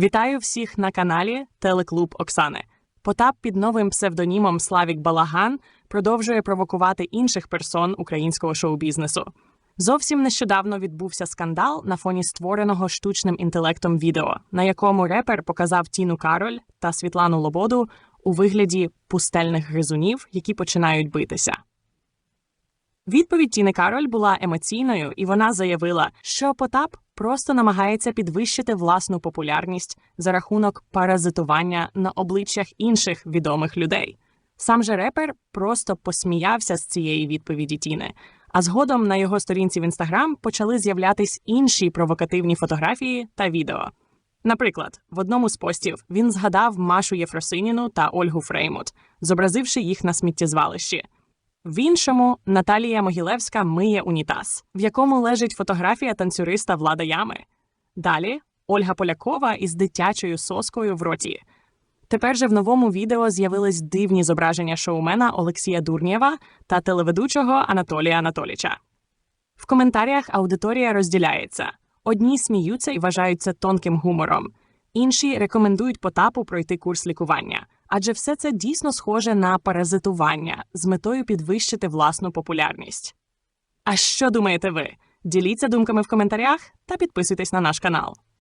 Вітаю всіх на каналі Телеклуб Оксани. Потап під новим псевдонімом Славік Балаган продовжує провокувати інших персон українського шоу-бізнесу. Зовсім нещодавно відбувся скандал на фоні створеного штучним інтелектом відео, на якому репер показав Тіну Кароль та Світлану Лободу у вигляді пустельних гризунів, які починають битися. Відповідь Тіни Кароль була емоційною, і вона заявила, що Потап просто намагається підвищити власну популярність за рахунок паразитування на обличчях інших відомих людей. Сам же репер просто посміявся з цієї відповіді Тіни. А згодом на його сторінці в інстаграм почали з'являтись інші провокативні фотографії та відео. Наприклад, в одному з постів він згадав Машу Єфросиніну та Ольгу Фреймут, зобразивши їх на сміттєзвалищі. В іншому Наталія Могилевська миє унітаз, в якому лежить фотографія танцюриста Влада Ями. Далі Ольга Полякова із дитячою соскою в роті. Тепер же в новому відео з'явились дивні зображення шоумена Олексія Дурнєва та телеведучого Анатолія Анатоліча. В коментарях аудиторія розділяється: одні сміються і вважають це тонким гумором, інші рекомендують Потапу пройти курс лікування, адже все це дійсно схоже на паразитування з метою підвищити власну популярність. А що думаєте ви? Діліться думками в коментарях та підписуйтесь на наш канал.